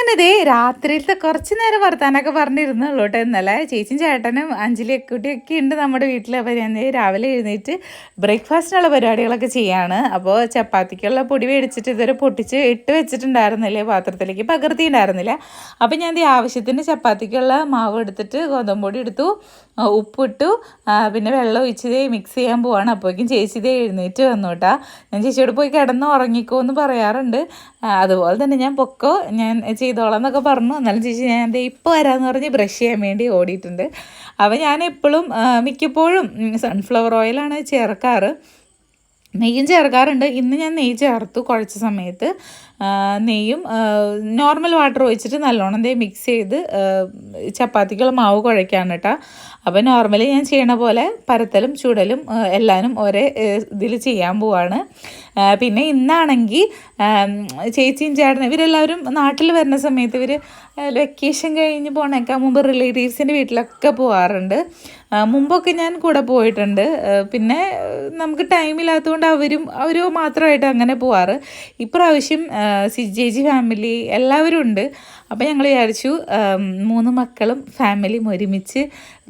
അങ്ങനെ ഇതേ രാത്രിയിലത്തെ കുറച്ച് നേരം വർത്താനൊക്കെ പറഞ്ഞിരുന്നുള്ളൂ കേട്ടോ. ഇന്നലെ ചേച്ചിയും ചേട്ടനും അഞ്ജലി ഒക്കെ ഉണ്ട് നമ്മുടെ വീട്ടിൽ അപ്പോൾ ഞാൻ രാവിലെ എഴുന്നേറ്റ് ബ്രേക്ക്ഫാസ്റ്റിനുള്ള പരിപാടികളൊക്കെ ചെയ്യാണ്. അപ്പോൾ ചപ്പാത്തിക്കുള്ള പൊടി മേടിച്ചിട്ട് ഇതുവരെ പൊട്ടിച്ച് ഇട്ട് വെച്ചിട്ടുണ്ടായിരുന്നില്ലേ. പാത്രത്തിലേക്ക് പകർത്തിയിട്ടുണ്ടായിരുന്നില്ല. അപ്പോൾ ഞാൻ ഈ ആവശ്യത്തിന് ചപ്പാത്തിക്കുള്ള മാവ് എടുത്തിട്ട് ഗോതമ്പൊടി എടുത്തു. ഉപ്പിട്ടു. പിന്നെ വെള്ളം ഒഴിച്ചത് മിക്സ് ചെയ്യാൻ പോവാണ്. അപ്പോഴേക്കും ചേച്ചിതേ എഴുന്നേറ്റ് വന്നു ഞാൻ ചേച്ചിയോട് പോയി കിടന്ന് ഉറങ്ങിക്കോ എന്ന് പറയാറുണ്ട്. അതുപോലെ തന്നെ ഞാൻ പൊക്കോ ഞാൻ ചെയ്തോളാം എന്നൊക്കെ പറഞ്ഞു. എന്നാലും ചേച്ചി ഞാൻ ദേ ഇപ്പോൾ വരാമെന്ന് പറഞ്ഞ് ബ്രഷ് ചെയ്യാൻ വേണ്ടി ഓടിയിട്ടുണ്ട്. അപ്പോൾ ഞാൻ എപ്പോഴും മിക്കപ്പോഴും സൺഫ്ലവർ ഓയിലാണ് ചേർക്കാറ്. നെയ്യും ചേർക്കാറുണ്ട്. ഇന്ന് ഞാൻ നെയ്യ് ചേർത്തു കുഴച്ച സമയത്ത്. നെയ്യും നോർമൽ വാട്ടർ ഒഴിച്ചിട്ട് നല്ലോണം ദേ മിക്സ് ചെയ്ത് ചപ്പാത്തിക്കുള്ള മാവ് കുഴയ്ക്കാണ് കേട്ടോ അപ്പോൾ നോർമലി ഞാൻ ചെയ്യണ പോലെ പരത്തലും ചുടലും എല്ലാവരും ഒരേ ഇതിൽ ചെയ്യാൻ പോവാണ്. പിന്നെ ഇന്നാണെങ്കിൽ ചേച്ചിയും ചേട്ടനും ഇവരെല്ലാവരും നാട്ടിൽ വരുന്ന സമയത്ത് ഇവർ വെക്കേഷൻ കഴിഞ്ഞ് പോണേക്കാൾ മുമ്പ് റിലേറ്റീവ്സിന്റെ വീട്ടിലൊക്കെ പോകാറുണ്ട് മുമ്പൊക്കെ ഞാൻ കൂടെ പോയിട്ടുണ്ട്. പിന്നെ നമുക്ക് ടൈമില്ലാത്തതുകൊണ്ട് അവരും അവരും മാത്രമായിട്ട് അങ്ങനെ പോവാറ്. ഇപ്രാവശ്യം സിജേജി ഫാമിലി എല്ലാവരും ഉണ്ട്. അപ്പോൾ ഞങ്ങൾ വിചാരിച്ചു മൂന്ന് മക്കളും ഫാമിലിയും ഒരുമിച്ച്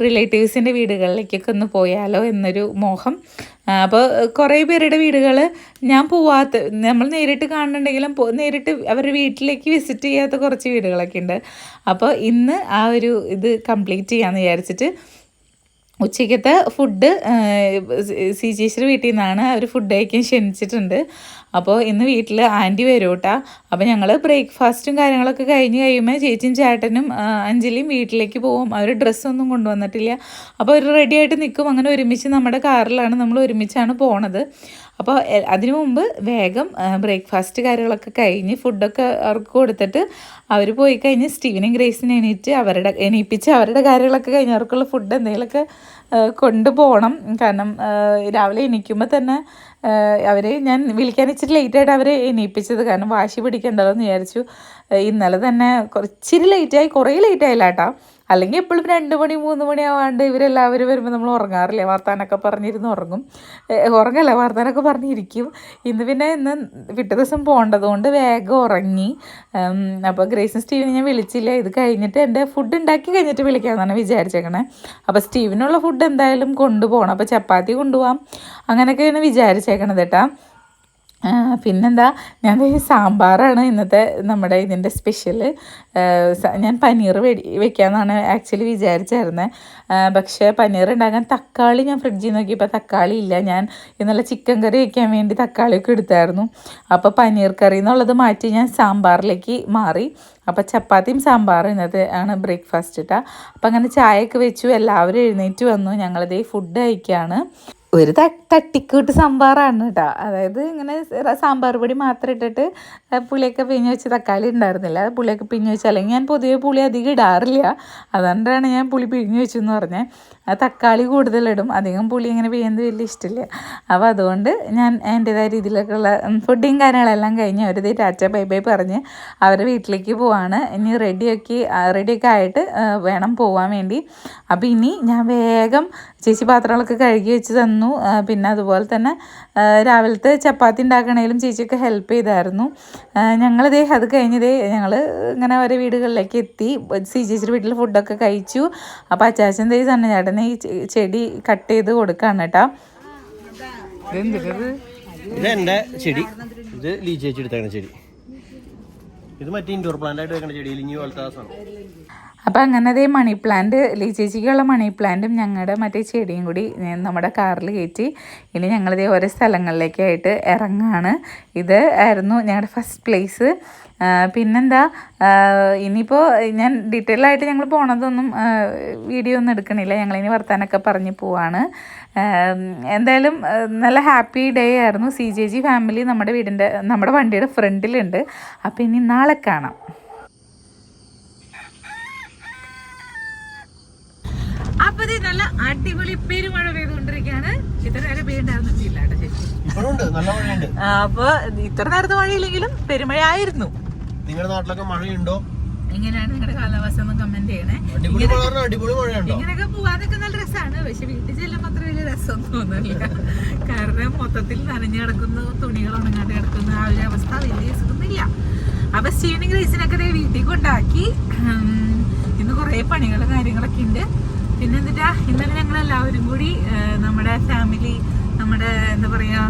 റിലേറ്റീവ്സിന്റെ വീടുകളിലേക്കൊക്കെ ഒന്ന് പോയാലോ എന്നൊരു മോഹം. അപ്പോൾ കുറേ പേരുടെ വീടുകൾ ഞാൻ പോവാത്ത നമ്മൾ നേരിട്ട് കാണുന്നുണ്ടെങ്കിലും നേരിട്ട് അവരുടെ വീട്ടിലേക്ക് വിസിറ്റ് ചെയ്യാത്ത കുറച്ച് വീടുകളൊക്കെ ഉണ്ട്. അപ്പോൾ ഇന്ന് ആ ഒരു ഇത് കംപ്ലീറ്റ് ചെയ്യാമെന്ന് വിചാരിച്ചിട്ട് ഉച്ചയ്ക്കത്തെ ഫുഡ് സി ചേച്ചിയുടെ വീട്ടിൽ നിന്നാണ് അവർ ഫുഡ് കഴിക്കാൻ ക്ഷണിച്ചിട്ടുണ്ട്. അപ്പോൾ ഇന്ന് വീട്ടിൽ ആന്റി വരും അപ്പോൾ ഞങ്ങൾ ബ്രേക്ക്ഫാസ്റ്റും കാര്യങ്ങളൊക്കെ കഴിഞ്ഞ് കഴിയുമ്പോൾ ചേച്ചിയും ചേട്ടനും അഞ്ജലിയും വീട്ടിലേക്ക് പോകും അവർ ഡ്രസ്സൊന്നും കൊണ്ടുവന്നിട്ടില്ല. അപ്പോൾ അവർ റെഡി ആയിട്ട് നിൽക്കും. അങ്ങനെ ഒരുമിച്ച് നമ്മുടെ കാറിലാണ് നമ്മൾ ഒരുമിച്ചാണ് പോണത്. അപ്പോൾ അതിനു മുമ്പ് വേഗം ബ്രേക്ക്ഫാസ്റ്റ് കാര്യങ്ങളൊക്കെ കഴിഞ്ഞ് ഫുഡൊക്കെ അവർക്ക് കൊടുത്തിട്ട് അവർ പോയി കഴിഞ്ഞ് സ്റ്റീവനും ഗ്രേസിനെ എണീറ്റ് അവരുടെ എണീപ്പിച്ച് അവരുടെ കാര്യങ്ങളൊക്കെ കഴിഞ്ഞ് അവർക്കുള്ള ഫുഡ് എന്തെങ്കിലുമൊക്കെ കൊണ്ടുപോകണം. കാരണം രാവിലെ എണീക്കുമ്പോൾ തന്നെ അവരെ ഞാൻ വിളിക്കാൻ ഇച്ചിരി ലേറ്റായിട്ട് അവരെ എണീപ്പിച്ചത്. കാരണം വാശി പിടിക്കണ്ടല്ലോ എന്ന് വിചാരിച്ചു ഇന്നലെ തന്നെ കുറച്ചിരി ലേറ്റായി കുറേ ലേറ്റായില്ല കേട്ടോ. അല്ലെങ്കിൽ എപ്പോഴും രണ്ട് മണി മൂന്ന് മണി ആവാണ്ട് ഇവരെല്ലാവരും വരുമ്പോൾ നമ്മൾ ഉറങ്ങാറില്ലേ? വാർത്താനൊക്കെ പറഞ്ഞിരുന്ന് ഉറങ്ങും. ഉറങ്ങല്ല വാർത്താനൊക്കെ പറഞ്ഞിരിക്കും. ഇന്ന് പിന്നെ ഇന്ന് വിട്ട ദിവസം പോകേണ്ടതുകൊണ്ട് വേഗം ഉറങ്ങി. അപ്പോൾ ഗ്രേസും സ്റ്റീവിനെ ഞാൻ വിളിച്ചില്ല. ഇത് കഴിഞ്ഞിട്ട് എന്റെ ഫുഡ് ഉണ്ടാക്കി കഴിഞ്ഞിട്ട് വിളിക്കാമെന്നാണ് വിചാരിച്ചേക്കണേ. അപ്പോൾ സ്റ്റീവിനുള്ള ഫുഡ് എന്തായാലും കൊണ്ടുപോകണം അപ്പോൾ ചപ്പാത്തി കൊണ്ടുപോകാം അങ്ങനെയൊക്കെയാണ് വിചാരിച്ചേക്കണത് കേട്ടാ. പിന്നെന്താ ഞാൻ സാമ്പാറാണ് ഇന്നത്തെ നമ്മുടെ ഇതിന്റെ സ്പെഷ്യൽ ഞാൻ പനീർ വെടി വെക്കാമെന്നാണ് ആക്ച്വലി വിചാരിച്ചായിരുന്നത് പക്ഷേ പനീർ ഉണ്ടാക്കാൻ തക്കാളി ഞാൻ ഫ്രിഡ്ജിൽ നോക്കിയപ്പോൾ തക്കാളി ഇല്ല. ഞാൻ ഇന്നലെ ചിക്കൻ കറി വെക്കാൻ വേണ്ടി തക്കാളിയൊക്കെ എടുത്തായിരുന്നു. അപ്പോൾ പനീർ കറി എന്നുള്ളത് മാറ്റി ഞാൻ സാമ്പാറിലേക്ക് മാറി. അപ്പോൾ ചപ്പാത്തിയും സാമ്പാറും ഇന്നത്തെ ആണ് ബ്രേക്ക്ഫാസ്റ്റ് ഇട്ടാ അപ്പം അങ്ങനെ ചായയൊക്കെ വെച്ചു എല്ലാവരും എഴുന്നേറ്റ് വന്നു. ഞങ്ങളിതേ ഫുഡ് കഴിക്കുകയാണ് ഒരു തട്ടിക്കൂട്ട് സാമ്പാറാണ് കേട്ടോ അതായത് ഇങ്ങനെ സാമ്പാർ പൊടി മാത്രം ഇട്ടിട്ട് പുളിയൊക്കെ പിഞ്ഞ് വെച്ച് തക്കാളി ഉണ്ടായിരുന്നില്ല. പുളിയൊക്കെ പിഞ്ഞ് വെച്ച് അല്ലെങ്കിൽ ഞാൻ പൊതുവെ പുളി അധികം ഇടാറില്ല. അതുകൊണ്ടാണ് ഞാൻ പുളി പിഴിഞ്ഞ് വെച്ചു എന്ന് പറഞ്ഞത് തക്കാളി കൂടുതലിടും. അധികം പുളി ഇങ്ങനെ പെയ്യുന്നത് വലിയ ഇഷ്ടമില്ല. അപ്പോൾ അതുകൊണ്ട് ഞാൻ എന്റെതായ രീതിയിലൊക്കെയുള്ള ഫുഡിങ് കാര്യങ്ങളെല്ലാം കഴിഞ്ഞ് അവർ ടാറ്റ ബൈ ബൈ പറഞ്ഞ് അവരുടെ വീട്ടിലേക്ക് പോവാണ്. ഇനി റെഡിയാക്കി റെഡിയൊക്കെ ആയിട്ട് വേണം പോവാൻ വേണ്ടി. അപ്പോൾ ഇനി ഞാൻ വേഗം ചേച്ചി പാത്രങ്ങളൊക്കെ കഴുകി വെച്ച് തന്നു. പിന്നെ അതുപോലെ തന്നെ രാവിലത്തെ ചപ്പാത്തി ഉണ്ടാക്കണേലും ചേച്ചിയൊക്കെ ഹെൽപ്പ് ചെയ്തായിരുന്നു. ഞങ്ങളിതേ അത് കഴിഞ്ഞതേ ഞങ്ങൾ ഇങ്ങനെ ഓരോ വീടുകളിലേക്ക് എത്തി. സി ചേച്ചിയുടെ വീട്ടിൽ ഫുഡൊക്കെ കഴിച്ചു. അപ്പോൾ അച്ചാച്ചൻ ദേ തന്നെ ചേട്ടനെ ഈ ചെടി കട്ട് ചെയ്ത് കൊടുക്കാണ് കേട്ടോ. ചെടി. ഇത് ചെടി. ഇത് മറ്റേ ഇൻഡോർ പ്ലാന്റ് ആയിട്ട് വെക്കണ ചെടി ഇലിഞ്ഞി പോലത്തെ അപ്പോൾ അങ്ങനെ അതേ മണി പ്ലാന്റ് ലീ ചേച്ചിക്കുള്ള മണി പ്ലാന്റും ഞങ്ങളുടെ മറ്റേ ചെടിയും കൂടി നമ്മുടെ കാറിൽ കയറ്റി. ഇനി ഞങ്ങളിതേ ഓരോ സ്ഥലങ്ങളിലേക്കായിട്ട് ഇറങ്ങാണ്. ഇത് ആയിരുന്നു ഞങ്ങളുടെ ഫസ്റ്റ് പ്ലേസ് പിന്നെന്താ? ഇനിയിപ്പോൾ ഞാൻ ഡീറ്റെയിൽ ആയിട്ട് ഞങ്ങൾ പോണതൊന്നും വീഡിയോ ഒന്നും എടുക്കണില്ല. ഞങ്ങളിനി വർത്താനൊക്കെ പറഞ്ഞ് പോവാണ്. എന്തായാലും നല്ല ഹാപ്പി ഡേ ആയിരുന്നു. സി ജെ ജി ഫാമിലി നമ്മുടെ വീടിന്റെ നമ്മുടെ വണ്ടിയുടെ ഫ്രണ്ടിലുണ്ട് അപ്പോൾ ഇനി നാളെ കാണാം. അപ്പൊ ഇത് നല്ല അടിപൊളി പെരുമഴ പെയ്തുകൊണ്ടിരിക്കുകയാണ്. ഇത്ര നേരം മഴയുണ്ട്. ആ, അപ്പൊ ഇത്ര നേരത്തെ മഴയില്ലെങ്കിലും പെരുമഴയായിരുന്നു. നിങ്ങളുടെ നാട്ടിലൊക്കെ മഴയുണ്ടോ? എങ്ങനെയാണ് നിങ്ങളുടെ കാലാവസ്ഥ ഒന്ന് കമന്റ് ചെയ്യണേ. ഇങ്ങനെയൊക്കെ പോവാനൊക്കെ നല്ല രസമാണ് പക്ഷെ വീട്ടിൽ ചെല്ലുമ്പോൾ അത്ര വലിയ രസം തോന്നുന്നില്ല. കാരണം മൊത്തത്തിൽ നനഞ്ഞു കിടക്കുന്നു തുണികൾ ഉണങ്ങാണ്ട് കിടക്കുന്നു. ആ ഒരു അവസ്ഥ വലിയ സുഖമില്ല അപ്പൊ സ്റ്റീവിനും ഗ്രേസിനൊക്കെ വീട്ടിൽ കൊണ്ടാക്കി. ഇന്ന് കുറെ പണികളും കാര്യങ്ങളൊക്കെ ഉണ്ട്. പിന്നെ എന്നിട്ടാ ഇന്നലെ ഞങ്ങൾ എല്ലാവരും കൂടി നമ്മുടെ ഫാമിലി നമ്മുടെ എന്താ പറയാ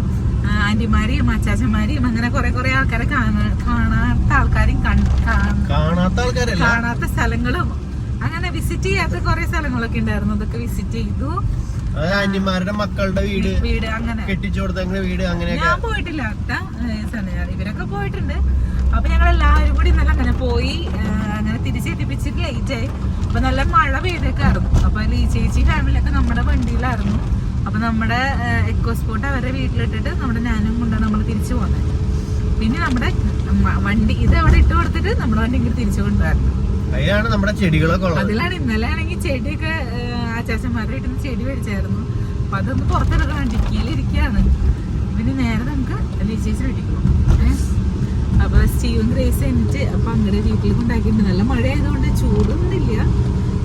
ആന്റിമാരെയും അച്ചാച്ചന്മാരെയും അങ്ങനെ കുറെ കുറെ ആൾക്കാരെ കാണാ കാണാത്ത ആൾക്കാരെയും കാണാത്ത സ്ഥലങ്ങളും അങ്ങനെ വിസിറ്റ് ചെയ്യാത്ത കുറെ സ്ഥലങ്ങളൊക്കെ ഉണ്ടായിരുന്നു. അതൊക്കെ വിസിറ്റ് ചെയ്തു. ആന്റിമാരുടെ മക്കളുടെ വീട് വീട് അങ്ങനെ. കെട്ടിച്ചു വീട് അങ്ങനെ ഞാൻ പോയിട്ടില്ല. ഇവരൊക്കെ പോയിട്ടുണ്ട്. അപ്പൊ ഞങ്ങൾ എല്ലാവരും കൂടി ഇന്നലെ അങ്ങനെ പോയി അങ്ങനെ തിരിച്ചെത്തിപ്പിച്ചിട്ട് ലേറ്റ് ആയി അപ്പൊ നല്ല മഴ പെയ്തേക്കായിരുന്നു. അപ്പൊ ഈ ചേച്ചി ഫാമിലിയൊക്കെ നമ്മുടെ വണ്ടിയിലായിരുന്നു. അപ്പൊ നമ്മുടെ എക്കോ സ്പോട്ട് അവരുടെ വീട്ടിലിട്ടിട്ട് നമ്മുടെ ഞാനും കൊണ്ടാണ് നമ്മൾ തിരിച്ചു പോകുന്നത് പിന്നെ നമ്മുടെ വണ്ടി ഇത് അവിടെ ഇട്ട് കൊടുത്തിട്ട് നമ്മുടെ വണ്ടി ഇങ്ങനെ തിരിച്ചു കൊണ്ടുവരണം അതിലാണ് നമ്മുടെ ചെടികളൊക്കെ ഉള്ളത്. അതിലാണ് ഇന്നലെ ആണെങ്കിൽ ചെടിയൊക്കെ ആചാച്ചന്മാരുടെ വീട്ടിൽ നിന്ന് ചെടി മേടിച്ചായിരുന്നു. അപ്പൊ അതൊന്ന് പുറത്തെടുക്കണം ഡിക്കിയിലിരിക്കുകയാണ് പിന്നെ നേരെ നമുക്ക് ലീച്ചേച്ചി വീട്ടിൽ പോകും അപ്പൊ സ്റ്റീവും ഗ്രേസ് എന്നിട്ട് അപ്പൊ അങ്ങനെ വീട്ടിൽ ഉണ്ടാക്കിയിട്ടുണ്ട്. നല്ല മഴ ആയതുകൊണ്ട് ചൂടൊന്നും ഇല്ല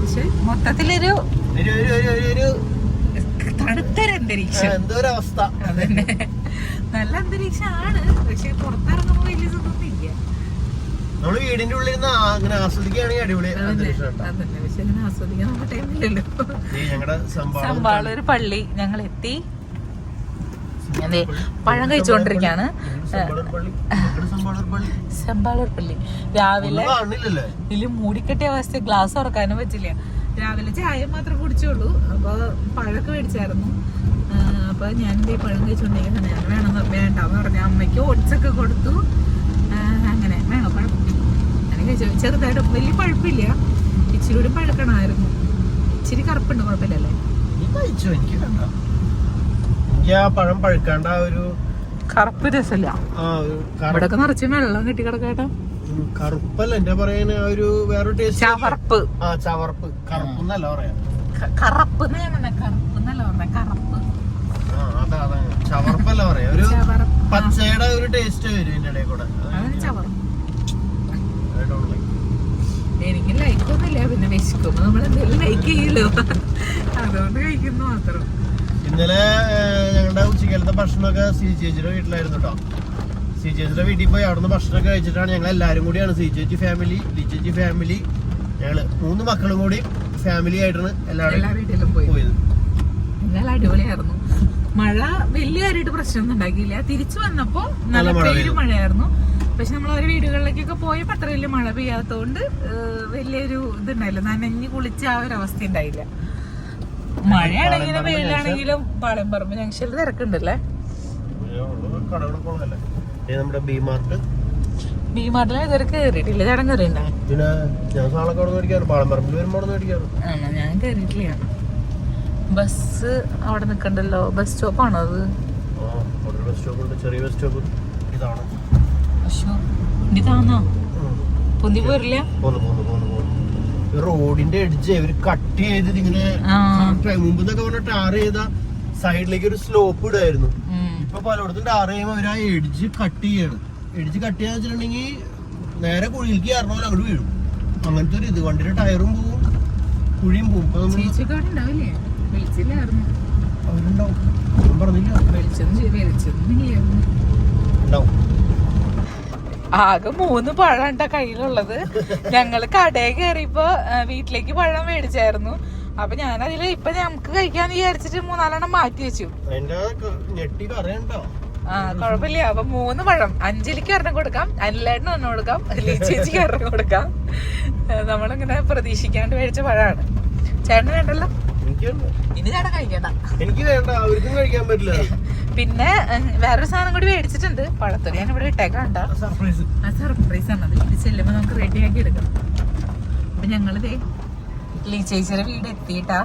പക്ഷെ മൊത്തത്തിലൊരു തണുത്തൊരു അന്തരീക്ഷം. അവസ്ഥ അതന്നെ. നല്ല അന്തരീക്ഷമാണ്. പക്ഷെ പുറത്തിറങ്ങുമ്പോ വലിയ സുഖമൊന്നും നമ്മൾ വീടിന്റെ ഉള്ളിൽ അങ്ങനെ ആസ്വദിക്കുകയാണെങ്കിൽ അടിപൊളി ഞങ്ങളുടെ പള്ളി ഞങ്ങൾ എത്തി അതെ പഴം സമ്പാളൂർ പള്ളി രാവിലെ ഇതിൽ മൂടിക്കെട്ടിയ അവസ്ഥ ഗ്ലാസ് ഉറക്കാനും പറ്റില്ല രാവിലെ ചായ മാത്രം കുടിച്ചുള്ളൂ അപ്പൊ പഴമൊക്കെ മേടിച്ചായിരുന്നു അപ്പൊ ഞാൻ ഈ പഴം കഴിച്ചുകൊണ്ടിരിക്കുന്നത് ഞാൻ വേണമെന്ന് വേണ്ടെന്ന് പറഞ്ഞ അമ്മയ്ക്ക് ഒടിച്ചൊക്കെ കൊടുത്തു അങ്ങനെ വേണം പഴം അങ്ങനെ കഴിച്ചു ചെറുതായിട്ട് വലിയ പഴുപ്പില്ല ഇച്ചിരി കൂടി പഴുക്കണമായിരുന്നു ഇച്ചിരി കറുപ്പുണ്ട് കുഴപ്പമില്ലല്ലേ കഴിച്ചോ എനിക്ക് എനിക്ക് ആ പഴം പഴുക്കാണ്ട ആ ഒരു കറുപ്പ് രസമില്ല. ഇവിടൊക്കെ നിറച്ച് വെള്ളം കിട്ടി. കിടക്കാട്ടോ കറുപ്പല്ല എന്റെ പറയാൻ ആ ഒരു വേറൊരു ടേസ്റ്റ് ചവർപ്പ്. ആ ചവർപ്പ്. കറുപ്പ് എന്നല്ല പറയാ. കറപ്പ് എന്നല്ല പറഞ്ഞ ചവർപ്പല്ല പറയാ. ഒരു പച്ചയുടെ ഒരു ടേസ്റ്റ് വരും ഇതിന്റെ ഇടയിൽ കൂടെ. എനിക്ക് ലൈക്കൊന്നുമില്ല പിന്നെ വിശക്കുമ്പോ നമ്മൾ എന്തെങ്കിലും ലൈക്ക് ചെയ്യല്ലോ അതുകൊണ്ട് കഴിക്കുന്നു മാത്രം. ഇന്നലെ ഞങ്ങളുടെ ഉച്ചക്കാലത്തെ ഭക്ഷണമൊക്കെ സി ചേച്ചിയുടെ വീട്ടിലായിരുന്നു കേട്ടോ സി ചേച്ചിയുടെ വീട്ടിൽ പോയി അവിടുന്ന് ഭക്ഷണമൊക്കെ കഴിച്ചിട്ടാണ് ഞങ്ങൾ എല്ലാവരും കൂടിയാണ് സി ചേച്ചി ഫാമിലി ലി ചേച്ചി ഫാമിലി ഞങ്ങൾ മൂന്ന് മക്കളും കൂടി ഫാമിലി ആയിട്ടാണ് എല്ലാവരും പോയത്. അടിപൊളിയായിരുന്നു. മഴ വലിയ കാര്യമായിട്ട് പ്രശ്നമൊന്നും ഉണ്ടാക്കിയില്ല. തിരിച്ചു വന്നപ്പോ നല്ല പെയ്തു. മഴയായിരുന്നു. പക്ഷെ നമ്മൾ ഓരോ വീടുകളിലേക്കൊക്കെ പോയപ്പോ അത്ര വലിയ മഴ പെയ്യാത്തതുകൊണ്ട് വലിയൊരു വലിയൊരു ഇതുണ്ടായില്ല നനഞ്ഞ് കുളിച്ച ആ ഒരു അവസ്ഥ ഉണ്ടായില്ല. മഴയാണെങ്കിലും വെയിലാണെങ്കിലും പാളയംപറമ്പ് ജംഗ്ഷനിൽ തിരക്കുണ്ടല്ലേ? നമ്മുടെ ബി മാർട്ട് ബി മാർട്ടിൽ ഇതുവരെ കയറിയിട്ടില്ല ചേട്ടൻ കയറിയിട്ടുണ്ടോ പിന്നെ ഞാൻ സാളൊക്കെ അവിടെ മേടിക്കാറ്. പാളമ്പറമ്പിൽ വരുമ്പോൾ മേടിക്കാറ്. ആണോ ഞാൻ കയറിയിട്ടില്ല ബസ് അവിടെ നിൽക്കണ്ടല്ലോ ബസ് സ്റ്റോപ്പ് ആണോ അത്? ബസ് സ്റ്റോപ്പ് ഉണ്ട്. ചെറിയ ബസ് സ്റ്റോപ്പ്. ഇതാണ്. അശോ ഉം. പൊന്തി പോരില്ല? പോന്നു പോന്നു പോന്നു. റോഡിന്റെ എഡ്ജ് ഇവർ കട്ട് ചെയ്തത് ഇങ്ങനെ മുമ്പ് എന്നൊക്കെ പറഞ്ഞ ടാർ ചെയ്ത സൈഡിലേക്ക് ഒരു സ്ലോപ്പ് ഇടായിരുന്നു. ഇപ്പൊ പലയിടത്തും ടാർ ചെയ്യുമ്പോൾ അവർ ആ എഡ്ജ് കട്ട് ചെയ്യാണ്. എഡ്ജ് കട്ട് ചെയ്യാന്ന് വെച്ചിട്ടുണ്ടെങ്കിൽ നേരെ കുഴിയിലേക്ക് പോലെ അങ്ങോട്ട് വീഴും. അങ്ങനത്തെ ഒരു ഇത്. വണ്ടിയുടെ ടയറും പോവും കുഴിയും പോവും. ഇപ്പൊ അവിടെ അവരുണ്ടാവും. പറഞ്ഞില്ല? ഉണ്ടാവും. ആകെ മൂന്ന് പഴം കയ്യിലുള്ളത്. ഞങ്ങൾ കടയിൽ കയറിയപ്പോ വീട്ടിലേക്ക് പഴം മേടിച്ചായിരുന്നു. അപ്പൊ ഞാൻ അതിൽ ഇപ്പൊ നമുക്ക് കഴിക്കാന്ന് വിചാരിച്ചിട്ട് മൂന്നാലെണ്ണം മാറ്റി വെച്ചു. ആ കുഴപ്പമില്ല അപ്പൊ മൂന്ന് പഴം. അഞ്ജലിക്ക് ഒരെണ്ണം കൊടുക്കാം. അനിലേട്ടന് ഒരെണ്ണം കൊടുക്കാം. ലീച്ചേച്ചിക്ക് ഒരെണ്ണം കൊടുക്കാം. നമ്മളിങ്ങനെ പ്രതീക്ഷിക്കാണ്ട് മേടിച്ച പഴമാണ് ചേട്ടന് വേണ്ടല്ലോ? ഇനി ചേട്ടൻ കഴിക്കണ്ട. എനിക്ക് വേണ്ട. അവർക്കും കഴിക്കാൻ പറ്റില്ല. പിന്നെ വേറൊരു സാധനം കൂടി മേടിച്ചിട്ടുണ്ട്. പഴത്തൊലി ഞാൻ ഇവിടെ ഇട്ടേക്കണ്ട സർപ്രൈസ് ആ സർപ്രൈസ് ആണ് അത്. ഇത് ചെല്ലുമ്പോൾ നമുക്ക് റെഡിയാക്കി എടുക്കാം. അപ്പൊ ഞങ്ങളിതേ ലീ ചേച്ചിയുടെ വീട് എത്തിയിട്ടാ.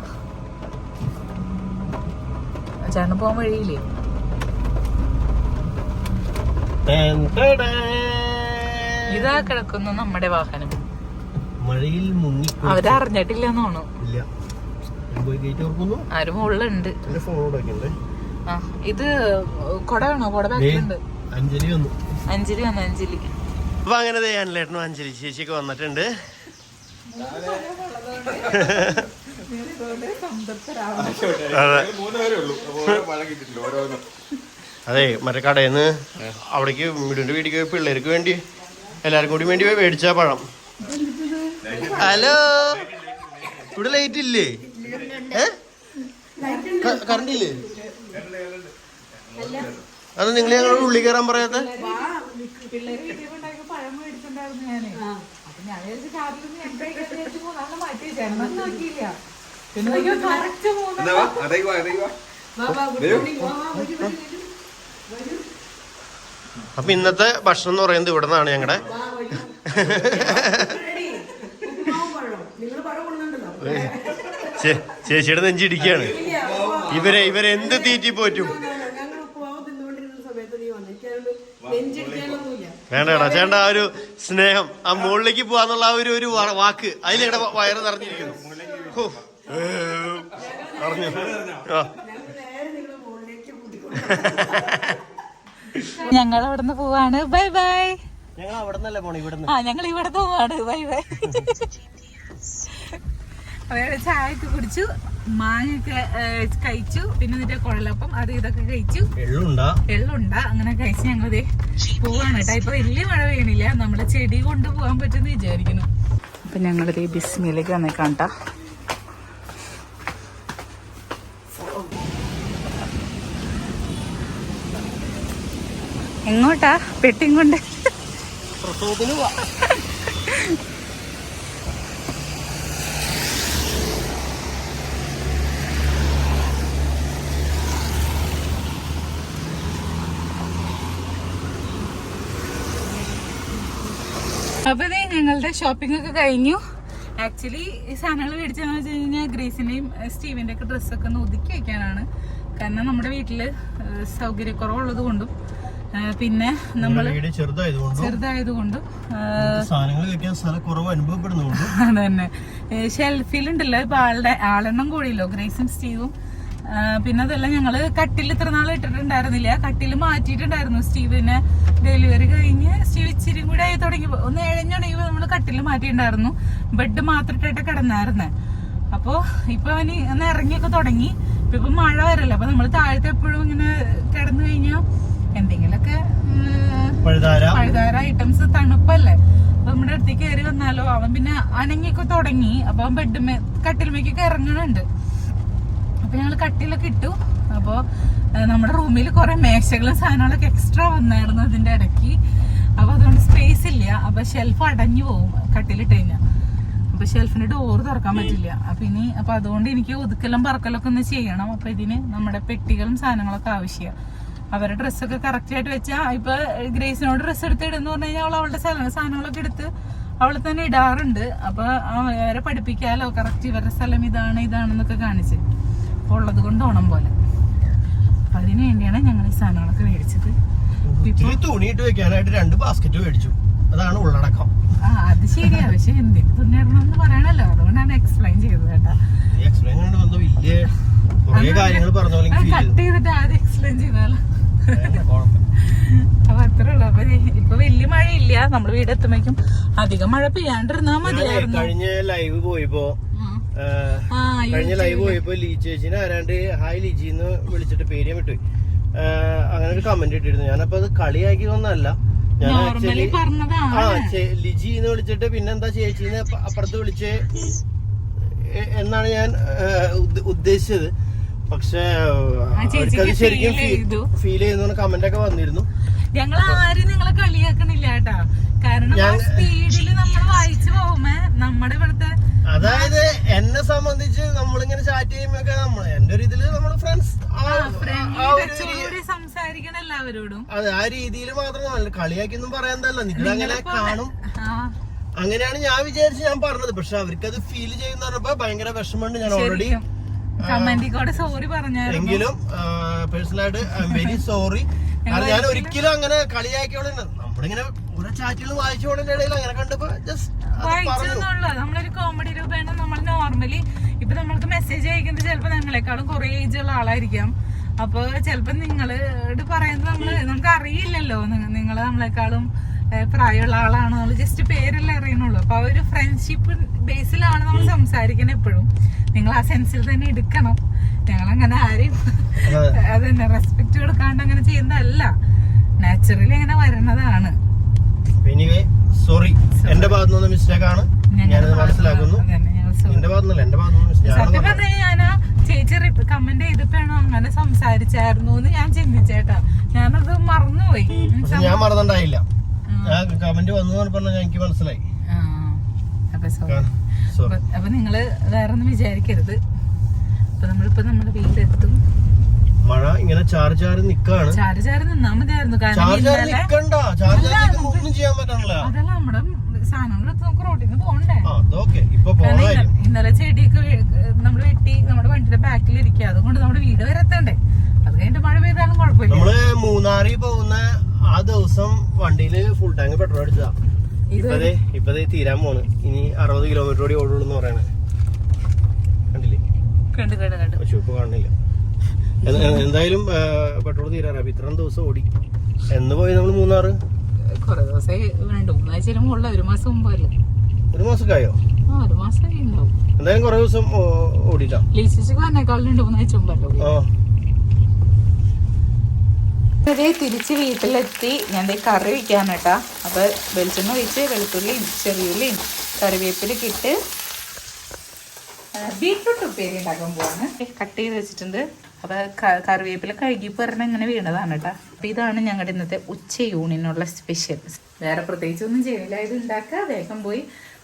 ചേട്ടന് പോകാൻ വഴിയില്ലേ? ഇതാ കിടക്കുന്നു നമ്മുടെ വാഹനം. മഴയിൽ മുങ്ങി അവരറിഞ്ഞിട്ടില്ല തോന്നുന്നു. ഇല്ല. ഞാൻ പോയി ഗേറ്റ് ഓർക്കുന്നു ആരും ഉള്ളുണ്ട് ഫോൺ ഇത് കൊട വേണോ കൊട ബാക്കിലുണ്ട്. അഞ്ജലി വന്നു. അഞ്ജലി വന്നു അഞ്ജലി. അപ്പൊ അങ്ങനെ ദേ അനിലേട്ടനും അഞ്ജലി ചേച്ചിയൊക്കെ വന്നിട്ടുണ്ട്. അതെ. മറ്റേ കടയിൽ നിന്ന് അവിടേക്ക് വീടിന്റെ വീടിക്ക് പിള്ളേർക്ക് വേണ്ടി എല്ലാവർക്കും കൂടി വേണ്ടി മേടിച്ച പഴം. ഹലോ? ഇവിടെ ലൈറ്റ് ഇല്ലേ? കറണ്ട് ഇല്ലേ? അത് നിങ്ങൾ ഞങ്ങളുടെ ഉള്ളിൽ കയറാൻ പറയാത്ത? അപ്പൊ ഇന്നത്തെ ഭക്ഷണം എന്ന് പറയുന്നത് ഇവിടെ നിന്നാണ് ഞങ്ങളുടെ ചേച്ചിയുടെ നെഞ്ചിടിക്കാണ്. ഇവരെ ഇവരെന്ത് തീറ്റി പോറ്റും ഞങ്ങൾ ഉപ്പുമാവ് തിന്നുകൊണ്ടിരുന്ന സമയത്ത് നീ വന്നു എനിക്കതുകൊണ്ട് നെഞ്ചിടിക്കാനൊന്നുമില്ല. വേണ്ട വേണ്ട ചേണ്ട ആ ഒരു സ്നേഹം. ആ മുകളിലേക്ക് പോവാന്നുള്ള ആ ഒരു ഒരു വാക്ക്. അതിലിടെ വയറ് നിറഞ്ഞിരിക്കുന്നു. ആ. ഞങ്ങൾ അവിടുന്ന് പോവാണ്. Bye bye. ഞങ്ങൾ അവിടെ നിന്നല്ലേ പോണേ ഇവിടെ ആ ഞങ്ങൾ ഇവിടെ പോവാണ്. Bye by. അതായത് ചായ ഒക്കെ കുടിച്ചു മാങ്ങയൊക്കെ കഴിച്ചു. പിന്നെ എന്നിട്ട് കുഴലപ്പം അത് ഇതൊക്കെ കഴിച്ചു. എള്ളുണ്ടാ? എള്ളുണ്ട. അങ്ങനെ കഴിച്ച് ഞങ്ങൾ പോവാണ് കേട്ടോ. ഇപ്പൊ വലിയ മഴ പെയ്യണില്ല. നമ്മുടെ ചെടി കൊണ്ട് പോകാൻ പറ്റുമെന്ന് വിചാരിക്കുന്നു. അപ്പൊ ഞങ്ങളിത് ബിസ്മിലേക്ക് വന്നേക്കാം കേട്ടോ എങ്ങോട്ടാ? പെട്ടിയും കൊണ്ട്. അപ്പൊ ഇതേ ഞങ്ങളുടെ ഷോപ്പിംഗ് ഒക്കെ കഴിഞ്ഞു. ആക്ച്വലി ഈ സാധനങ്ങൾ മേടിച്ചതെന്ന് വെച്ച് കഴിഞ്ഞാൽ ഗ്രേസിന്റെയും സ്റ്റീവിന്റെ ഒക്കെ ഡ്രസ്സൊക്കെ ഒന്ന് ഒതുക്കി വെക്കാനാണ്. കാരണം നമ്മുടെ വീട്ടിൽ സൗകര്യക്കുറവുള്ളത് കൊണ്ടും പിന്നെ നമ്മൾ ചെറുതായതുകൊണ്ടും അതന്നെ. ഷെൽഫിലുണ്ടല്ലോ ഇപ്പൊ ആളുടെ ആളെണ്ണം കൂടിയല്ലോ ഗ്രേസും സ്റ്റീവും പിന്നെ അതല്ല ഞങ്ങൾ കട്ടിൽ ഇത്ര നാൾ ഇട്ടിട്ടുണ്ടായിരുന്നില്ല. കട്ടിൽ മാറ്റിയിട്ടുണ്ടായിരുന്നു. സ്റ്റീവിനെ ഡെലിവറി കഴിഞ്ഞ് സ്റ്റീവ് ഇച്ചിരി കൂടെ ആയി തുടങ്ങി. ഒന്ന് ഏഴഞ്ഞുണ്ടെങ്കിൽ നമ്മൾ കട്ടിൽ മാറ്റിയിട്ടുണ്ടായിരുന്നു. ബെഡ് മാത്രം ഇട്ടിട്ട് കിടന്നായിരുന്നെ. അപ്പോ ഇപ്പൊ അവന് ഒന്ന് ഇറങ്ങിയൊക്കെ തുടങ്ങി. ഇപ്പൊ ഇപ്പൊ മഴ വരല്ലോ. അപ്പൊ നമ്മൾ താഴത്തെ എപ്പോഴും ഇങ്ങനെ കിടന്നു കഴിഞ്ഞാൽ എന്തെങ്കിലുമൊക്കെ പഴുതാര? ഐറ്റംസ് തണുപ്പല്ലേ? അപ്പൊ നമ്മുടെ അടുത്തേക്ക് കയറി വന്നാലോ അവൻ പിന്നെ അനങ്ങിയൊക്കെ തുടങ്ങി. അപ്പൊ അവൻ ബെഡ്മേ കട്ടിൽമേക്കൊക്കെ ഇറങ്ങണുണ്ട്. അപ്പൊ ഞങ്ങൾ കട്ടിലൊക്കെ ഇട്ടു. അപ്പോൾ നമ്മുടെ റൂമിൽ കുറെ മേശകളും സാധനങ്ങളൊക്കെ എക്സ്ട്രാ വന്നായിരുന്നു അതിന്റെ ഇടയ്ക്ക്. അപ്പോൾ അതുകൊണ്ട് സ്പേസ് ഇല്ല. അപ്പോൾ ഷെൽഫ് അടഞ്ഞു പോകും കട്ടിലിട്ട് കഴിഞ്ഞാൽ അപ്പോൾ ഷെൽഫിന്റെ ഡോർ തുറക്കാൻ പറ്റില്ല. അപ്പൊ ഇനി അപ്പോൾ അതുകൊണ്ട് എനിക്ക് ഒതുക്കലും പറക്കലൊക്കെ ഒന്ന് ചെയ്യണം. അപ്പോൾ ഇതിന് നമ്മുടെ പെട്ടികളും സാധനങ്ങളൊക്കെ ആവശ്യമാണ് അവരുടെ ഡ്രസ്സൊക്കെ കറക്റ്റ് ആയിട്ട് വെച്ചാൽ ഇപ്പൊ ഗ്രേസിനോട് ഡ്രസ്സ് എടുത്ത് ഇടുന്ന പറഞ്ഞു കഴിഞ്ഞാൽ അവൾ അവളുടെ സാധനങ്ങളൊക്കെ എടുത്ത് അവൾ തന്നെ ഇടാറുണ്ട്. അപ്പോൾ അവരെ പഠിപ്പിക്കാലോ കറക്റ്റ് ഇവരുടെ സ്ഥലം ഇതാണ് ഇതാണെന്നൊക്കെ കാണിച്ച്. ഉള്ളത് കൊണ്ട് ഓണം പോലെ. അതിനു വേണ്ടിയാണ് ഞങ്ങൾ ഈ സാധനങ്ങളൊക്കെ മേടിച്ചത്. തുണിയിട്ട് വെക്കാനായിട്ട് രണ്ട് ബാസ്ക്കറ്റ് മേടിച്ചു. അതാണ് ഉള്ളടക്കം. ആ അത് ശരിയാ. പക്ഷെ എന്തിന് എന്ന് പറയണല്ലോ. അതുകൊണ്ടാണ് എക്സ്പ്ലെയിൻ ചെയ്തത് കേട്ടാ. എക്സ്പ്ലെയിൻ കാര്യങ്ങൾ പറഞ്ഞ കട്ട് ചെയ്തിട്ട് ആദ്യം എക്സ്പ്ലെയിൻ ചെയ്താലോ? അപ്പൊ അത്രേ ഉള്ളു. അപ്പൊ ഇപ്പൊ വലിയ മഴയില്ല. നമ്മൾ വീട് എത്തുമ്പോഴേക്കും അധികം മഴ പെയ്യാണ്ടിരുന്നാ മതിയായിരുന്നു. കഴിഞ്ഞ ലൈവ് പോയപ്പോ കഴിഞ്ഞ ലൈവ് പോയപ്പോ ലീ ചേച്ചിനെ ആരാണ്ട് ഹായ് ലിജി എന്ന് വിളിച്ചിട്ട് പേര് ഞാൻ വിട്ടു. അങ്ങനെ ഒരു കമന്റ് ഇട്ടിരുന്നു. ഞാനപ്പോ അത് കളിയാക്കി ഒന്നല്ല ഞാൻ ആക്ച്വലി ആ ലിജി എന്ന് വിളിച്ചിട്ട് പിന്നെന്താ ചേച്ചിന്ന് അപ്പ- അപ്പുറത്ത് വിളിച്ച് എന്നാണ് ഞാൻ ഉദ്ദേശിച്ചത്. പക്ഷെ അത് അവർക്കത് ശരിക്കും ഫീൽ ചെയ്യുന്ന കമന്റ് ഒക്കെ വന്നിരുന്നു. ഞങ്ങൾ ആരും നിങ്ങളെ കളിയാക്കണില്ല കേട്ടാ. കാരണം ഞാൻ- നമ്മൾ വായിച്ചു പോകുമ്പോ നമ്മുടെ ഇവിടുത്തെ അതായത് എന്നെ സംബന്ധിച്ച് നമ്മളിങ്ങനെ ചാറ്റ് ചെയ്യുമ്പോ നമ്മൾ എന്റെ ഒരു ഇതിൽ നമ്മൾ ഫ്രണ്ട്സ് സംസാരിക്കണം എല്ലാവരോടും. അതെ ആ രീതിയിൽ മാത്രമല്ല കളിയാക്കിയൊന്നും പറയാന്തല്ല നിങ്ങൾ അങ്ങനെ കാണും. അങ്ങനെയാണ് ഞാൻ വിചാരിച്ച് ഞാൻ പറഞ്ഞത്. പക്ഷെ അവർക്ക് അത് ഫീൽ ചെയ്യുന്ന പറഞ്ഞപ്പോ ഭയങ്കര വിഷമമുണ്ട്. ഞാൻ ഓൾറെഡി സോറി എങ്കിലും പേഴ്സണലായിട്ട് ഐ എം വെരി സോറി ഞാൻ ഒരിക്കലും അങ്ങനെ കളിയാക്കിയോടെ നമ്മളിങ്ങനെ ഓരോ ചാറ്റുകൾ വായിച്ചോടെ ഇടയിൽ അങ്ങനെ കണ്ടപ്പോ ജസ്റ്റ് പറഞ്ഞു. വായിച്ചെന്നുള്ളൂ നമ്മളൊരു കോമഡി രൂപേണ നമ്മൾ നോർമലി ഇപ്പൊ നമ്മൾക്ക് മെസ്സേജ് അയക്കുന്നത് ചിലപ്പോ ഞങ്ങളെക്കാളും കുറെ ഏജ് ഉള്ള ആളായിരിക്കാം. അപ്പൊ ചിലപ്പോ നിങ്ങളോട് പറയുന്നത് നമ്മൾ നമുക്ക് അറിയില്ലല്ലോ. നിങ്ങൾ നമ്മളെക്കാളും പ്രായമുള്ള ആളാണോ നമ്മൾ ജസ്റ്റ് പേരല്ലേ അറിയണുള്ളൂ അപ്പൊ ആ ഒരു ഫ്രണ്ട്ഷിപ്പ് ബേസിലാണ് നമ്മൾ സംസാരിക്കുന്നത് എപ്പോഴും. നിങ്ങൾ ആ സെൻസിൽ തന്നെ എടുക്കണം. ഞങ്ങൾ അങ്ങനെ ആരെയും അതെ. അതന്നെ റെസ്പെക്ട് കൊടുക്കാണ്ട് അങ്ങനെ ചെയ്യുന്നതല്ല. നാച്ചുറലി അങ്ങനെ വരുന്നതാണ്. എനിവേ സോറി എന്റെ ഭാഗത്തു നിന്ന് മിസ്റ്റേക്ക് ആണ്. ഞാൻ ഞാനത് മനസ്സിലാക്കുന്നു. എന്റെ ഭാഗത്തുനിന്നല്ല എന്റെ ഭാഗത്തുനിന്ന് ഞാൻ ചേച്ചി കമന്റ് ചെയ്തപ്പോഴാണോ അങ്ങനെ സംസാരിച്ചായിരുന്നു എന്ന് ഞാൻ ചിന്തിച്ചേട്ടാ. ഞാനത് മറന്നുപോയി. ഞാൻ മറന്നിട്ടായില്ല ഞാൻ കമന്റ് വന്നു പറഞ്ഞാൽ എനിക്ക് മനസ്സിലായി. അപ്പൊ നിങ്ങൾ വേറെ ഒന്നും വിചാരിക്കരുത്. അപ്പൊ നമ്മളിപ്പോ നമ്മുടെ വീടെത്തും. മഴ ഇങ്ങനെ ചാറി ചാറി നിക്കാണ്. ചാർജ് ചാറി നിക്കണ്ട. ചാറി ഒന്നും ചെയ്യാൻ പറ്റണില്ല അതല്ല നമ്മുടെ നമുക്ക് നിന്ന് പോണ്ടേ അതൊക്കെ ഇപ്പൊ ഇന്നലെ ചെടിയൊക്കെ നമ്മൾ വെട്ടി നമ്മുടെ വണ്ടിയുടെ ബാക്കിൽ ഇരിക്കുക. അതുകൊണ്ട് നമ്മുടെ വീട് വരെ എത്തണ്ടേ? അത് കഴിഞ്ഞിട്ട് മഴ പെയ്താലും കുഴപ്പമില്ല. നമ്മൾ മൂന്നാറിൽ പോകുന്ന ആ ദിവസം വണ്ടിയിൽ ഫുൾ ടാങ്ക് പെട്രോൾ അടിച്ചതാ. ഇപ്പതേ ഇപ്പതേ തീരാൻ പോണ്. ഇനി അറുപത് കിലോമീറ്റർ കൂടി ഓടുള്ളൂ എന്ന് പറയണേ. കണ്ടില്ലേ? കണ്ടു കണ്ടു കണ്ടു. പക്ഷെ ഇപ്പൊ കാണില്ല എന്തായാലും പെട്രോൾ തീരാറാ അപ്പൊ ഇത്രയും ദിവസം ഓടി. എന്ന് പോയി നമ്മൾ മൂന്നാറ്? കൊറേ ദിവസമായി രണ്ടു മൂന്നാഴ്ചയിലും മുകളിൽ ഒരു മാസം മുമ്പല്ലേ ഒരു മാസക്കായോ? ആ ഒരു മാസം ഉണ്ടാവും. എന്തായാലും കുറെ ദിവസം ഓടിയില്ല ലീസിക്ക് വന്നേക്കാൾ രണ്ടു മൂന്നാഴ്ച മുമ്പല്ലോ ആ. ഇതേ തിരിച്ച് വീട്ടിലെത്തി. ഞാൻ ദേ കറി വയ്ക്കാൻ കേട്ടാ. അപ്പോൾ വെളിച്ചെണ്ണ ഒഴിച്ച് വെളുത്തുള്ളിയും ചെറിയുള്ളിയും കറിവേപ്പിലൊക്കെ ഇട്ട് ബീറ്റ്റൂട്ട് ഉപ്പേരി ഉണ്ടാക്കാൻ പോവാണ്. കട്ട് ചെയ്ത് വെച്ചിട്ടുണ്ട്. അപ്പോൾ കറിവേപ്പില കഴുകി പറഞ്ഞ ഇങ്ങനെ വീണതാണ് കേട്ടോ അപ്പോൾ ഇതാണ് ഞങ്ങളുടെ ഇന്നത്തെ ഉച്ച യൂണിനുള്ള സ്പെഷ്യൽ. വേറെ പ്രത്യേകിച്ച് ഒന്നും ചെയ്യണില്ല. ഇത് ഉണ്ടാക്കുക വേഗം പോയി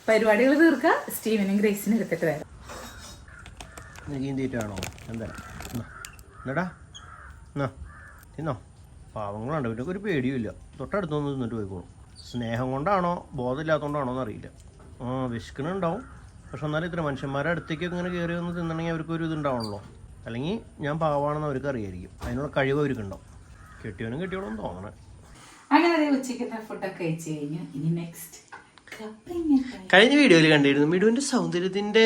പരിപാടികൾ തീർക്കുക സ്റ്റീവനും ഗ്രേസിനും എടുത്തിട്ട് വരാം. പിന്നെ എന്താ തിന്നോ. പാവങ്ങളുണ്ട് ഇവർക്ക് ഒരു പേടിയുമില്ല. തൊട്ടടുത്തൊന്നും തിന്നിട്ട് പോയിക്കോളും. സ്നേഹം കൊണ്ടാണോ? ബോധമില്ലാത്തതുകൊണ്ടാണോ എന്നറിയില്ല ആ വിശക്കണുണ്ടാവും. പക്ഷെ എന്നാലും ഇത്ര മനുഷ്യന്മാരെ അടുത്തേക്ക് ഇങ്ങനെ കയറി ഒന്ന് തിന്നണമെങ്കിൽ അവർക്ക് ഒരു ഇതുണ്ടാവണല്ലോ. അല്ലെങ്കിൽ ഞാൻ പാവാണെന്ന് അവർക്ക് അറിയായിരിക്കും. അതിനുള്ള കഴിവ് അവർക്ക് ഉണ്ടാവും. കെട്ടിയവനും കെട്ടിയോളും തോന്നണേ. അങ്ങനെ ഉച്ചക്കത്തെ ഫുഡൊക്കെ കഴിച്ച് കഴിഞ്ഞു. ഇനി നെക്സ്റ്റ് കഴിഞ്ഞ വീഡിയോയിൽ കണ്ടിരുന്നു മിടുവിന്റെ സൗന്ദര്യത്തിന്റെ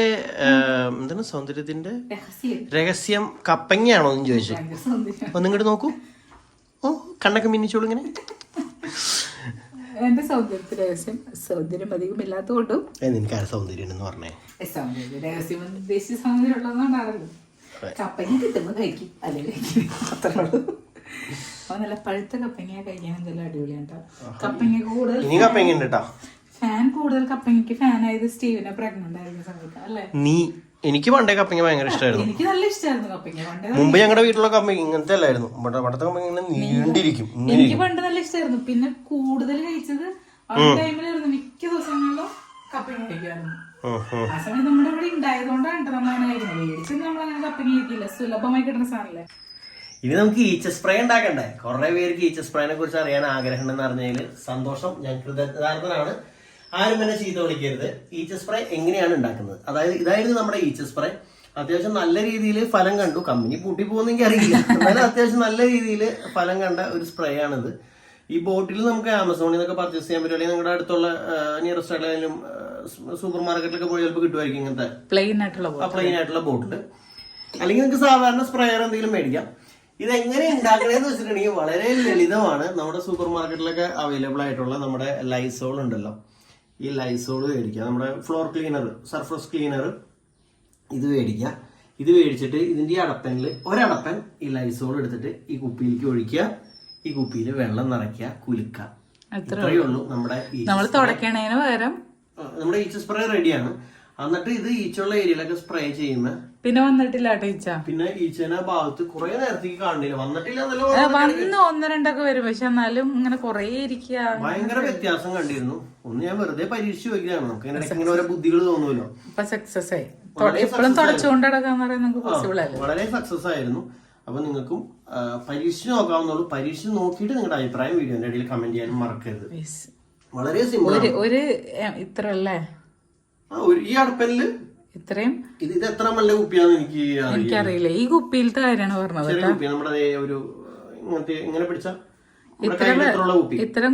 എന്താണ് സൗന്ദര്യത്തിന്റെ? രഹസ്യം. കപ്പങ്ങയാണോ എന്ന് ചോദിച്ചു. ഭയങ്കര സൗന്ദര്യം. ഒന്ന് ഇങ്ങോട്ട് നോക്കൂ. ഓ കണ്ണൊക്കെ മിന്നിച്ചോളൂ ഇങ്ങനെ. എന്റെ സൗന്ദര്യത്തിൽ രഹസ്യം സൗന്ദര്യം അധികം ഇല്ലാത്തതുകൊണ്ടും നിനക്ക് ആ സൗന്ദര്യം എന്ന് പറഞ്ഞേ? സൗന്ദര്യം രഹസ്യം ഉദ്ദേശിച്ച സൗന്ദര്യം ഉള്ളതുകൊണ്ടാണല്ലോ. കപ്പങ്ങ കിട്ടുമ്പോൾ കഴിക്കും. അല്ലെങ്കിൽ അത്രേ ഉള്ളൂ. അപ്പൊ നല്ല പഴുത്ത കപ്പങ്ങ കഴിക്കാൻ എന്തെല്ലാം അടിപൊളിയാണ് കേട്ടോ കപ്പങ്ങ കൂടുതൽ ഇനി കപ്പങ്ങ ഉണ്ട് കേട്ടാ ഫാൻ കൂടുതൽ കപ്പങ്ങക്ക് ഫാൻ ആയത് സ്റ്റീവിനെ പ്രഗ്നന്റ് ആയിരുന്ന സമയത്ത് അല്ലേ? നീ എനിക്ക് പണ്ടേ കപ്പങ്ങ ഭയങ്കര ഇഷ്ടമായിരുന്നു എനിക്ക് നല്ല ഇഷ്ടമായിരുന്നു കപ്പങ്ങ. പണ്ട് മുമ്പ് ഞങ്ങളുടെ വീട്ടിലുള്ള കപ്പങ്ങ ഇങ്ങനത്തെ അല്ലായിരുന്നു. പണ്ടത്തെ കപ്പിങ്ങ ഇങ്ങനെ നീണ്ടിരിക്കും. എനിക്ക് പണ്ട് നല്ല ഇഷ്ടമായിരുന്നു പിന്നെ കൂടുതൽ കഴിച്ചത് ആ ടൈമിലായിരുന്നു മിക്ക ദിവസങ്ങളിലും കപ്പങ്ങ ഉം. ആ സമയം നമ്മുടെ ഇവിടെ ഉണ്ടായതുകൊണ്ടാണ് നമ്മൾ അങ്ങനെ കഴിക്കുന്നത്. മേടിച്ച് നമ്മൾ അങ്ങനെ കപ്പങ്ങ കഴിക്കില്ല സുലഭമായി കിട്ടുന്ന സാധനല്ലേ ഇനി നമുക്ക് ഈച്ച സ്പ്രേ ഉണ്ടാക്കണ്ടേ? കുറെ പേർക്ക് ഈച്ച സ്പ്രേനെ കുറിച്ച് അറിയാൻ ആഗ്രഹം എന്ന് പറഞ്ഞതിൽ സന്തോഷം. ഞാൻ കൃതജ്ഞതാർത്ഥനാണ് ആരും തന്നെ ചീത്ത വിളിക്കരുത്. ഈച്ച സ്പ്രേ എങ്ങനെയാണ് ഉണ്ടാക്കുന്നത്? അതായത് ഇതായിരുന്നു നമ്മുടെ ഈച്ച സ്പ്രേ അത്യാവശ്യം നല്ല രീതിയിൽ ഫലം കണ്ടു. കമ്പനി പൂട്ടി പോകുന്നെങ്കിൽ അറിയില്ല എന്നാലും അത്യാവശ്യം നല്ല രീതിയിൽ ഫലം കണ്ട ഒരു സ്പ്രേ ആണിത്. ഈ ബോട്ടിൽ നമുക്ക് ആമസോണിൽ നിന്നൊക്കെ പർച്ചേസ് ചെയ്യാൻ പറ്റും. അല്ലെങ്കിൽ നിങ്ങളുടെ അടുത്തുള്ള നിയറസ്റ്റ് ആയാലും സൂപ്പർ മാർക്കറ്റിലൊക്കെ പോയി ചിലപ്പോൾ കിട്ടുമായിരിക്കും ഇങ്ങനത്തെ. പ്ലെയിൻ ആയിട്ടുള്ള പ്ലെയിൻ ആയിട്ടുള്ള ബോട്ടിൽ അല്ലെങ്കിൽ നിങ്ങൾക്ക് സാധാരണ സ്പ്രേയർ എന്തെങ്കിലും മേടിക്കാം. ഇത് എങ്ങനെ ഉണ്ടാക്കണേന്ന് വെച്ചിട്ടുണ്ടെങ്കിൽ വളരെ ലളിതമാണ്. നമ്മുടെ സൂപ്പർ മാർക്കറ്റിലൊക്കെ അവൈലബിൾ ആയിട്ടുള്ള നമ്മുടെ ലൈസോൾ ഉണ്ടല്ലോ. ഈ ലൈസോൾ മേടിക്കുക നമ്മുടെ ഫ്ലോർ ക്ലീനർ സർഫസ് ക്ലീനർ ഇത് മേടിക്കുക ഇത് മേടിച്ചിട്ട് ഇതിന്റെ ഈ അടപ്പനിൽ ഒരടപ്പൻ ഈ ലൈസോൾ എടുത്തിട്ട് ഈ കുപ്പിയിലേക്ക് ഒഴിക്കുക. ഈ കുപ്പിയിൽ വെള്ളം നിറയ്ക്കുക കുലുക്കുക. ഇത്രയേ ഉള്ളൂ. നമ്മുടെ നമ്മൾ തുടക്കണേന് പകരം നമ്മുടെ ഈച്ച സ്പ്രേ റെഡിയാണ്. എന്നിട്ട് ഇത് ഈച്ചുള്ള ഏരിയയിലൊക്കെ സ്പ്രേ ചെയ്യുന്ന പിന്നെ വന്നിട്ടില്ല ഈച്ച. പിന്നെ ഈച്ചേനെ ഭാഗത്ത് കുറെ നേരത്തേക്ക് കാണില്ല വന്നിട്ടില്ല വന്ന് ഒന്ന് രണ്ടൊക്കെ വരും. പക്ഷെ എന്നാലും ഇങ്ങനെ കൊറേ ഇരിക്കുക. ഭയങ്കര വ്യത്യാസം കണ്ടിരുന്നു. ഒന്ന് ഞാൻ വെറുതെ പരീക്ഷിച്ചു നോക്കിയതാണ്. നമുക്ക് ഇങ്ങനെ ഓരോ ബുദ്ധികൾ തോന്നുമല്ലോ. ഇപ്പൊ സക്സസ് ആയി. എപ്പോഴും തുടച്ചുകൊണ്ട് നടക്കാന്ന് പറയാൻ നമുക്ക് പോസിബിൾ അല്ല? വളരെ സക്സസ് ആയിരുന്നു. അപ്പൊ നിങ്ങൾക്കും പരീക്ഷിച്ച് നോക്കാവുന്നുള്ളൂ പരീക്ഷിച്ച് നോക്കിയിട്ട് നിങ്ങളുടെ അഭിപ്രായം വീഡിയോന്റെ ഇടയിൽ കമന്റ് ചെയ്യാനും മറക്കരുത്. വളരെ സിമ്പിൾ ഒരു ഇത്ര അല്ലേ ഈ അടുപ്പനിൽ ഇത്രയും? ഇത് ഇത് എത്ര നല്ല കുപ്പിയാന്ന് എനിക്ക് എനിക്കറിയില്ല. ഈ കുപ്പിയിലത്തെ കാര്യമാണ് പറഞ്ഞത് കുപ്പി നമ്മുടെ ഒരു ഇങ്ങനത്തെ ഇങ്ങനെ പിടിച്ച ഇത്രയും ഇത്തരം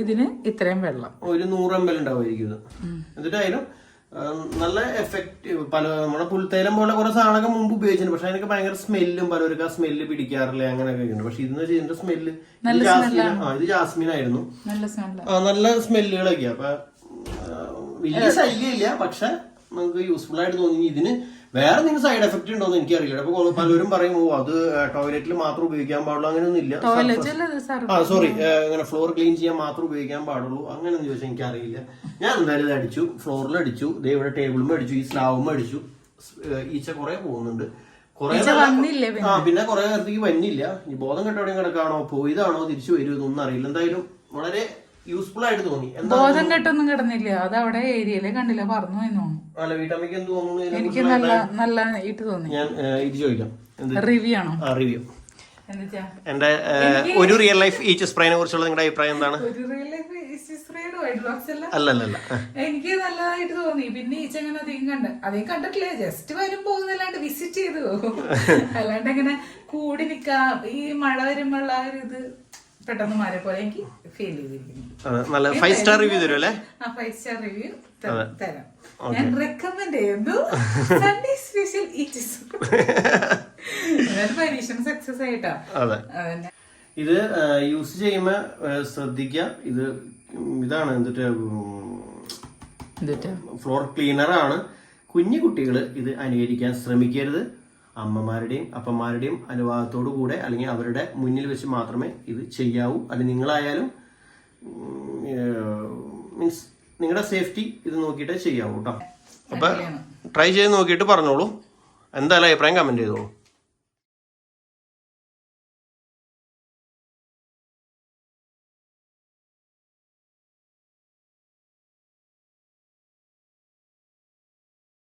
ഇതിന് ഇത്രയും വെള്ളം. ഒരു നൂറ് എം എൽ ഉണ്ടാവുമായിരിക്കും ആ, നല്ല എഫക്റ്റ് പല നമ്മുടെ പുൽത്തേലം പോലെ കുറെ സാധനമൊക്കെ മുമ്പ് ഉപയോഗിച്ചിട്ടുണ്ട്. പക്ഷെ അതിനൊക്കെ ഭയങ്കര സ്മെല്ലും പലവർക്ക് ആ സ്മെല്ല് പിടിക്കാറില്ല അങ്ങനെയൊക്കെ ഉണ്ട്. പക്ഷെ ഇതെന്ന് വെച്ചാൽ ഇതിന്റെ സ്മെല്ല് ജാസ്മിൻ ആ ഇത് ജാസ്മിൻ ആയിരുന്നു. നല്ല സ്മെല്ലുകളൊക്കെയാ ആ, നല്ല സ്മെല്ലുകളൊക്കെ അപ്പൊ വലിയ ശൈലിയില്ല പക്ഷെ നമുക്ക് യൂസ്ഫുൾ ആയിട്ട് തോന്നി. ഇതിന് വേറെ എന്തെങ്കിലും സൈഡ് എഫക്ട് ഉണ്ടോ എന്ന് എനിക്കറിയില്ല അപ്പൊ പലരും പറയും ഓ അത് ടോയ്ലറ്റിൽ മാത്രം ഉപയോഗിക്കാൻ പാടുള്ളൂ. അങ്ങനെയൊന്നും ഇല്ല. ആ സോറി അങ്ങനെ ഫ്ലോർ ക്ലീൻ ചെയ്യാൻ മാത്രം ഉപയോഗിക്കാൻ പാടുള്ളൂ. അങ്ങനെയൊന്നും ചോദിച്ചാൽ എനിക്കറിയില്ല. ഞാൻ എന്തായാലും ഇത് അടിച്ചു. ഫ്ലോറിൽ അടിച്ചു. ദേ ഇവിടെ ടേബിളും അടിച്ചു. ഈ സ്ലാവും അടിച്ചു. ഈച്ച കുറെ പോകുന്നുണ്ട്. ആ പിന്നെ? കുറെ നേരത്തേക്ക് വന്നില്ല. ഈ ബോധം കെട്ടോടെ കിടക്കാണോ? പോയതാണോ? തിരിച്ചു വരുമോ എന്നൊന്നും അറിയില്ല. എന്തായാലും വളരെ യൂസ്ഫുൾ ആയിട്ട് തോന്നി. ബോധം കെട്ടൊന്നും കിടന്നില്ല. അത് അവിടെ ഏരിയയിലെ കണ്ടില്ല. പറഞ്ഞു എന്ന് തോന്നുന്നു. അല്ല വീട്ടമ്മയ്ക്ക് എന്ത് തോന്നുന്നു? എനിക്ക് നല്ല നല്ല ഇട്ട് തോന്നി. ഞാൻ ഇത് ചോദിക്കാം. റിവ്യൂ ആണോ? റിവ്യൂ എന്താ എന്റെ ഒരു റിയൽ ലൈഫ് ഈ ചിസ്പ്രൈനെ കുറിച്ചുള്ള നിങ്ങളുടെ അഭിപ്രായം എന്താണ്? ഒരു റിയൽ ലൈഫ് വൈറ്റ് ബോക്സ് അല്ല അല്ല? അല്ല അല്ല എനിക്ക് നല്ലതായിട്ട് തോന്നി. പിന്നെ ഈച്ചങ്ങനെ അധികം കണ്ട് അധികം കണ്ടിട്ടില്ല. ജസ്റ്റ് വരും പോകുന്നല്ലാണ്ട് വിസിറ്റ് ചെയ്തു അല്ലാണ്ട് ഇങ്ങനെ കൂടി നിക്കാം. ഈ മഴ വരുമ്പോഴുള്ള ആ ഒരു ഇത് പെട്ടെന്ന് മാറിയ പോലെ എനിക്ക് ഫീൽ ചെയ്തിരിക്കുന്നു നല്ല ഫൈവ് സ്റ്റാർ റിവ്യൂ തരും അല്ലേ ആ ഫൈവ് സ്റ്റാർ റിവ്യൂ തരാം. ഞാൻ റെക്കമെൻഡ് ചെയ്യുന്നു. സൺഡേ സ്പെഷ്യൽ ഈറ്റസ് പരീക്ഷണം സക്സസ് ആയിട്ടാ. ഇത് യൂസ് ചെയ്യുമ്പോ ശ്രദ്ധിക്കുക ഇത് ഇതാണ് എന്നിട്ട് എന്തുട്ടാ? ഫ്ലോർ ക്ലീനർ ആണ്. കുഞ്ഞു കുട്ടികൾ ഇത് അനുകരിക്കാൻ ശ്രമിക്കരുത്. അമ്മമാരുടെയും അപ്പന്മാരുടെയും അനുവാദത്തോടു കൂടെ അല്ലെങ്കിൽ അവരുടെ മുന്നിൽ വെച്ച് മാത്രമേ ഇത് ചെയ്യാവൂ. അത് നിങ്ങളായാലും മീൻസ് നിങ്ങളുടെ സേഫ്റ്റി ഇത് നോക്കിയിട്ടേ ചെയ്യാവൂ കേട്ടോ അപ്പൊ ട്രൈ ചെയ്ത് നോക്കിയിട്ട് പറഞ്ഞോളൂ. എന്തായാലും അഭിപ്രായം കമന്റ് ചെയ്തോളൂ.